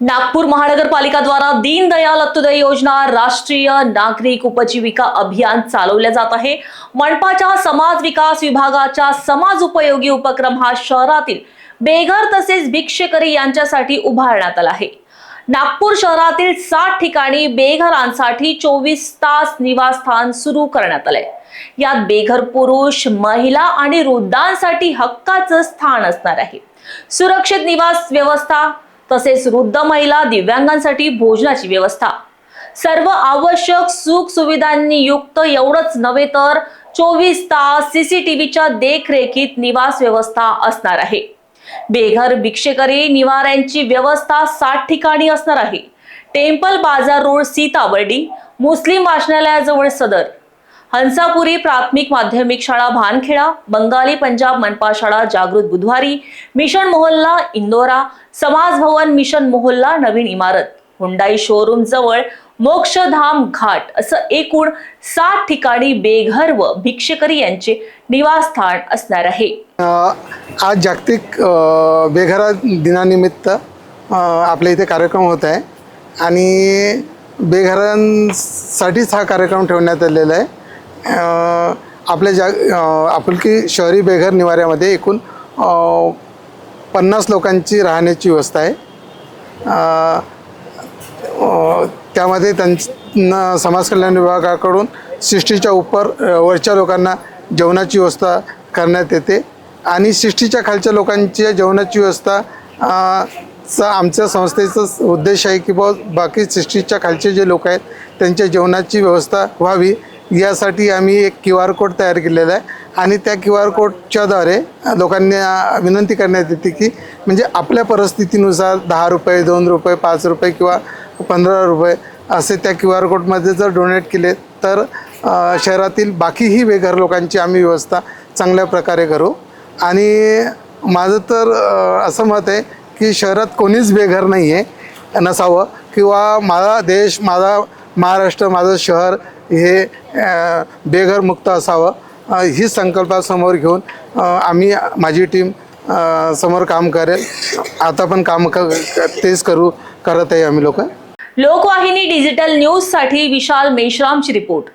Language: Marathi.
नागपूर महानगरपालिकाद्वारा दीनदयाल अंत्योदय योजना राष्ट्रीय नागरिक उपजीविका अभियान चालवले जात आहे. मनपाच्या समाज विकास विभागाच्या समाज उपयोगी उपक्रम हा शहरातील बेघर तसेच भिक्षेकरी यांच्यासाठी उभारण्यात आला आहे. नागपूर शहरातील साठ ठिकाणी बेघरांसाठी चोवीस तास निवासस्थान सुरू करण्यात आले यात बेघर पुरुष महिला आणि वृद्धांसाठी हक्काचं स्थान असणार आहे. सुरक्षित निवास व्यवस्था तसेच वृद्ध महिला दिव्यांगांसाठी भोजनाची व्यवस्था. सर्व आवश्यक सुख सुविधांनी युक्त एवढंच नव्हे तर चोवीस तास सीसीटीव्हीच्या देखरेखीत निवास व्यवस्था असणार आहे. बेघर भिक्षेकरी निवाऱ्यांची व्यवस्था सात ठिकाणी असणार आहे. टेम्पल बाजार रोड सीतावर्डी मुस्लिम वाचनालयाजवळ सदर हंसापुरी प्राथमिक माध्यमिक शाळा भानखेडा बंगाली पंजाब मनपा शाळा जागृत बुधवारी मिशन मोहल्ला इंदोरा समाज भवन मिशन मोहल्ला नवीन इमारत हुंडाई शोरूम जवळ मोक्षधाम घाट असं एकूण सात ठिकाणी बेघर व भिक्षेकरी यांचे निवासस्थान असणार आहे आज जागतिक बेघरा दिनानिमित्त आपल्या इथे कार्यक्रम होत आहे आणि बेघरांसाठीच हा कार्यक्रम ठेवण्यात आलेला आहे आपल्या जाग आपुलकी शहरी बेघर निवाऱ्यामध्ये एकूण पन्नास लोकांची राहण्याची व्यवस्था आहे. त्यामध्ये त्यांना समाज कल्याण विभागाकडून सिष्टीच्या उपर वरच्या लोकांना जेवणाची व्यवस्था करण्यात येते आणि सिष्टीच्या खालच्या लोकांची जेवणाची व्यवस्था चा आमच्या संस्थेचा उद्देश आहे की बा बाकी सिष्टीच्या खालचे जे लोक आहेत त्यांच्या जेवणाची व्यवस्था व्हावी. यासाठी आम्ही एक क्यू आर कोड तयार केलेला आहे आणि त्या क्यू आर कोडच्याद्वारे लोकांना विनंती करण्यात येते की म्हणजे आपल्या परिस्थितीनुसार दहा रुपये दोन रुपये पाच रुपये किंवा पंधरा रुपये असे त्या क्यू आर कोडमध्ये जर डोनेट केले तर शहरातील बाकीही बेघर लोकांची आम्ही व्यवस्था चांगल्या प्रकारे करू. आणि माझं तर असं मत आहे की शहरात कोणीच बेघर नाही आहे नसावं किंवा माझा देश माझा महाराष्ट्र माझं शहर हे बेघरमुक्त असावं. ही संकल्पना समोर घेऊन आम्ही माझी टीम समोर काम करेल. आता पण काम क तेच करू करत आहे आम्ही लोक. लोकवाहिनी डिजिटल न्यूजसाठी विशाल मेश्रामची रिपोर्ट